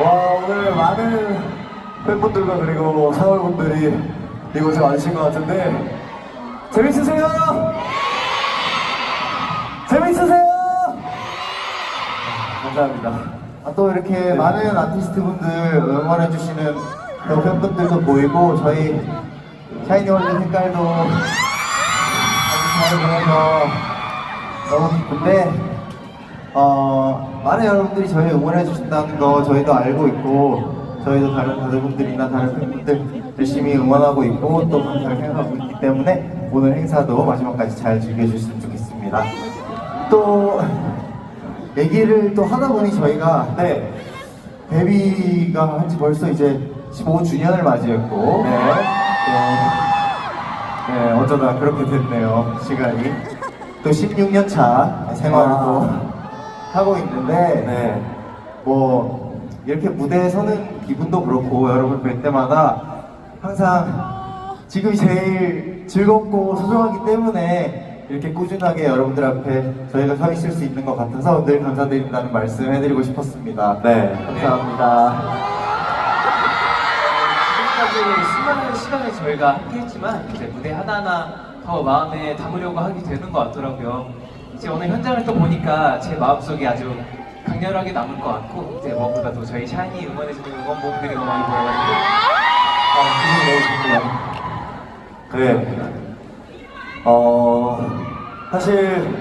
와, 오늘 많은 팬분들과 그리고 사월분들이 이곳에 와주신 것 같은데, 재밌으세요? 재밌으세요? 감사합니다. 아, 또 이렇게 많은 아티스트 분들 응원해주시는 또 팬분들도 보이고 저희 샤이니 월드 색깔도 아주 잘 보여서 너무 기쁜데 어, 많은 여러분들이 저희 응원해 주신다는 거 저희도 알고 있고 저희도 다른 가족분들이나 다른 팬분들 열심히 응원하고 있고 또 감사를 생각하고 있기 때문에 오늘 행사도 마지막까지 잘 즐겨주셨으면 좋겠습니다. 또 얘기를 또 하다 보니 저희가 네. 데뷔가 한지 벌써 이제 15주년을 맞이했고 네. 네, 네, 어쩌다 그렇게 됐네요 시간이 또 16년 차 생활을 또 하고 있는데 네. 뭐 이렇게 무대에 서는 기분도 그렇고 여러분 뵐 때마다 항상 지금이 제일 즐겁고 소중하기 때문에 이렇게 꾸준하게 여러분들 앞에 저희가 서 있을 수 있는 것 같아서 늘 감사드린다는 말씀 해드리고 싶었습니다. 네. 감사합니다. 지금까지 수많은 시간을 저희가 함께 했지만 이제 무대 하나하나 더 마음에 담으려고 하게 되는 것 같더라고요. 이제 오늘 현장을 또 보니까 제 마음속에 아주 강렬하게 남을 것 같고 이제 무엇보다도 저희 샤이니 응원해주는 응원봉들이 너무 많이 보여가지고 아, 기분이 너무 좋네요. 그래. 어, 사실,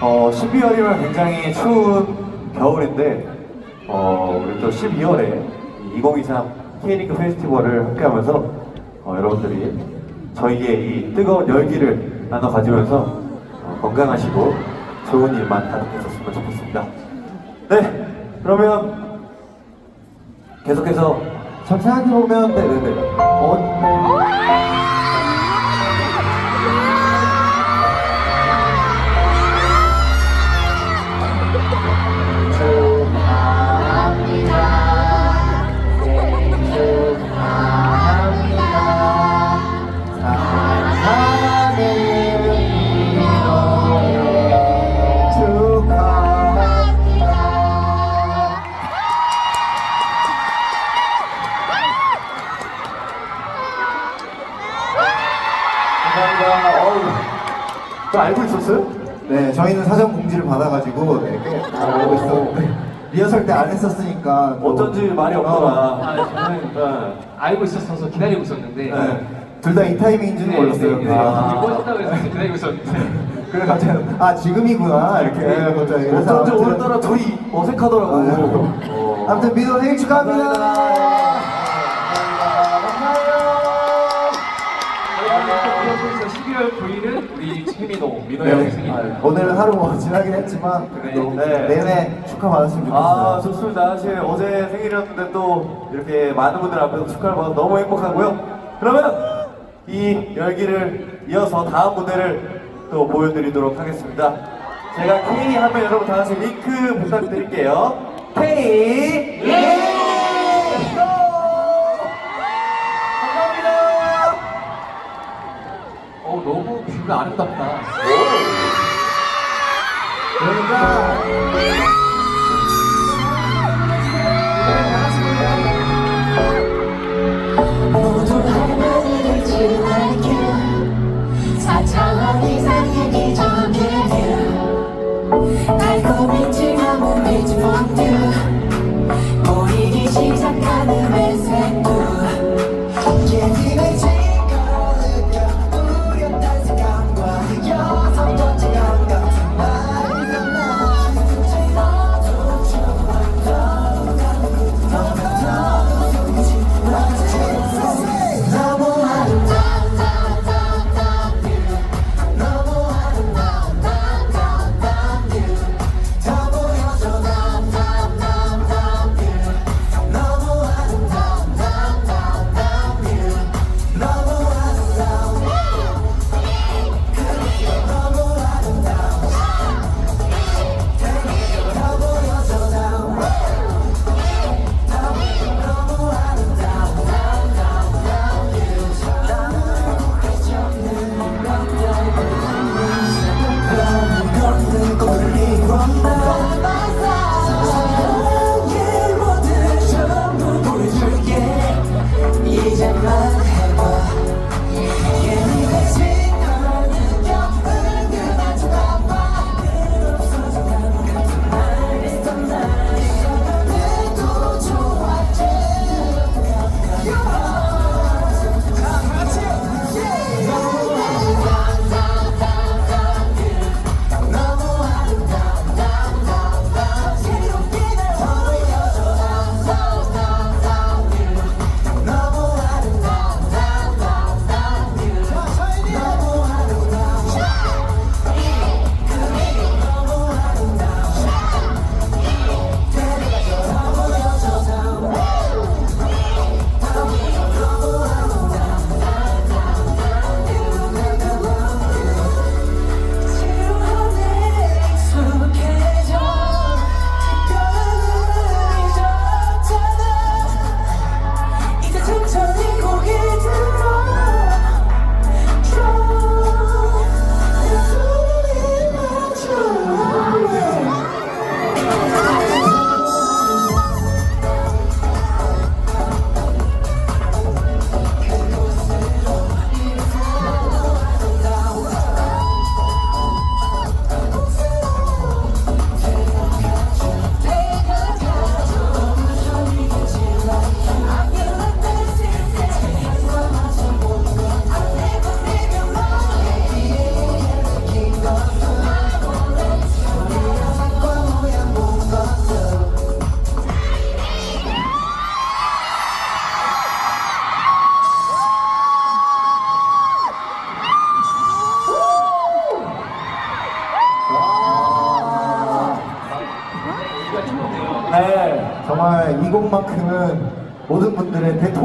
어, 12월이면 굉장히 추운 겨울인데, 어, 우리 또 12월에 2023 K리그 페스티벌을 함께 하면서, 어, 여러분들이 저희의 이 뜨거운 열기를 나눠 가지면서 어, 건강하시고 좋은 일만 가득했었으면 좋겠습니다. 네, 그러면 계속해서 참 생각해보면 네네네. 어, 감사합니다. 어우, 저 알고 있었어요? 네, 저희는 사전 공지를 받아가지고 네, 꽤잘 알고 있었는데 리허설 때 안 했었으니까 또- 어쩐지 말이 없더라. 아, 저는 네. 알고 있었어서 기다리고 있었는데 네. 둘 다 이 타이밍인 줄은 네, 몰랐어요. 네, 네. 아. 꽂았다고 해서 기다리고 있었는데 그래 갑자기 아 지금이구나 이렇게 네, 갑자기 그래서 어쩐지 아무튼- 오늘따라 둘이 어색하더라고. 아유. 어. 아무튼 미도 생일 축하합니다. 민호 형 네. 생일 오늘 하루 뭐 지나긴 했지만 그래도 네. 내내 축하 받았으면 좋겠어요. 아 좋습니다. 사실 어제 생일이었는데 또 이렇게 많은 분들 앞에서 축하를 받아서 너무 행복하고요. 그러면 이 열기를 이어서 다음 무대를 또 보여드리도록 하겠습니다. 제가 K 하면 여러분 다 같이 링크 부탁드릴게요. K 렛 뷰가 아름답다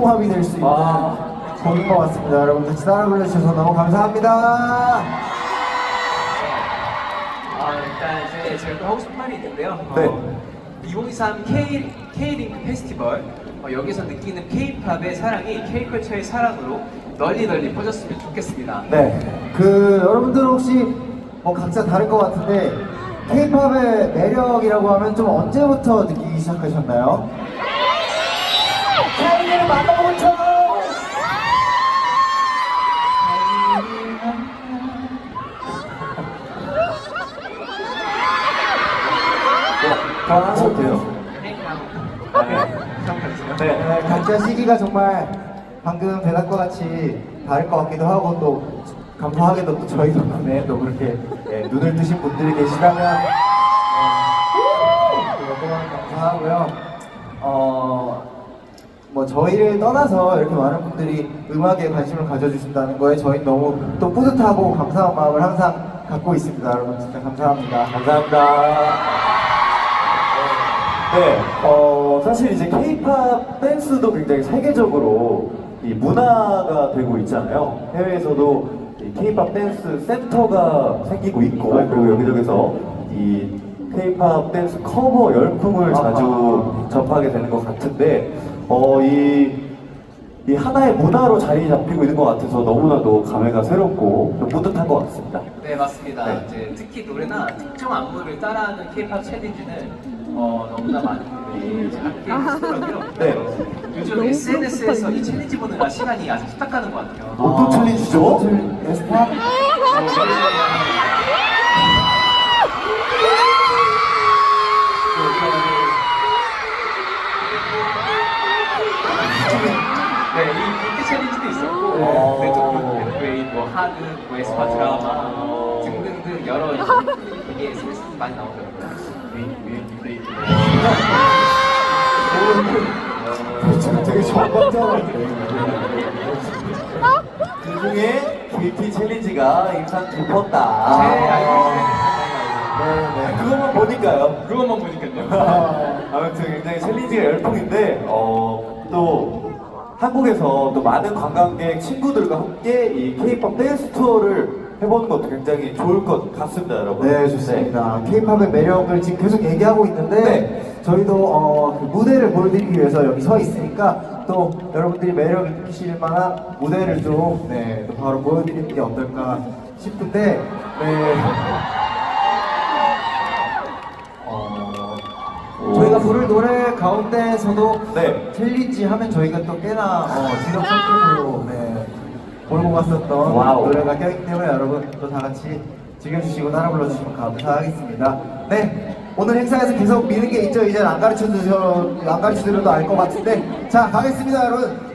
통합이 될 수 있는 아. 곡인 것 같습니다. 여러분 같이 따라 불러주셔서 너무 감사합니다. 아, 일단 이제 제가 또 하고 싶은 말이 있는데요. 네. 어, 2023 K K링크 페스티벌 어, 여기서 느끼는 K-팝의 사랑이 K-컬처의 사랑으로 널리 널리 퍼졌으면 좋겠습니다. 네. 그 여러분들 혹시 뭐 각자 다를 것 같은데 K-팝의 매력이라고 하면 좀 언제부터 느끼기 시작하셨나요? 더 하셔도 돼요. 네, 네. 네, 각자 시기가 정말 방금 대답과 같이 다를 것 같기도 하고 또 감사하게도 또 저희 덕분에 또 그렇게 예, 눈을 뜨신 분들이 계시다면 네, 너무너무 감사하고요. 어, 뭐 저희를 떠나서 이렇게 많은 분들이 음악에 관심을 가져주신다는 거에 저희 너무 또 뿌듯하고 감사한 마음을 항상 갖고 있습니다. 여러분 진짜 감사합니다. 감사합니다. 네, 어, 사실 이제 케이팝 댄스도 굉장히 세계적으로 이 문화가 되고 있잖아요. 해외에서도 이 케이팝 댄스 센터가 생기고 있고, 그리고 여기저기서 이 케이팝 댄스 커버 열풍을 자주 접하게 되는 것 같은데, 어, 이, 이 하나의 문화로 자리 잡히고 있는 것 같아서 너무나도 감회가 새롭고 좀 뿌듯한 것 같습니다. 네 맞습니다. 네. 이제 특히 노래나 특정 안무를 따라하는 K-팝 챌린지는 어, 너무나 많은 분들이 이제 함께 하시더라고요. 네. 요즘 SNS에서 이 챌린지 보느라 시간이 아주 후딱 가는 것 같아요. 어떤 챌린지죠? 에스파? 네, 이 빅트 챌린지도 있었고, 어. 네, 또 웨이, 뭐 하드, 뭐 에스파 드라마 등등등 여러 이게 SNS 많이 나오더라고요. 웨이, 웨이. 되게 정반장한데. 그 중에 뷰티 챌린지가 인상 깊었다. 네, 네. 그것만 보니까요. 그것만 보니까요. 아, 아무튼 굉장히 챌린지가 열풍인데, 어, 또 한국에서 또 많은 관광객 친구들과 함께 이 K-pop 댄스 투어를 해보는 것도 굉장히 좋을 것 같습니다, 여러분. 네, 좋습니다. K-팝의 매력을 지금 계속 얘기하고 있는데 네. 저희도 어, 그 무대를 보여드리기 위해서 여기 서 있으니까 또 여러분들이 매력을 느끼실 만한 무대를 좀 네, 또 바로 보여드리는 게 어떨까 싶은데 네. 어, 저희가 부를 노래 가운데서도 네. 챌린지 하면 저희가 또 꽤나 어, 지역 선택으로 네, 몰고 갔었던 와우. 노래가 껴있기 때문에 여러분 또 다 같이 즐겨주시고 따라 불러주시면 감사하겠습니다. 네. 오늘 행사에서 계속 미는 게 있죠. 이제 안 가르쳐 주셔, 안 가르쳐 드려도 알 것 같은데. 자, 가겠습니다, 여러분.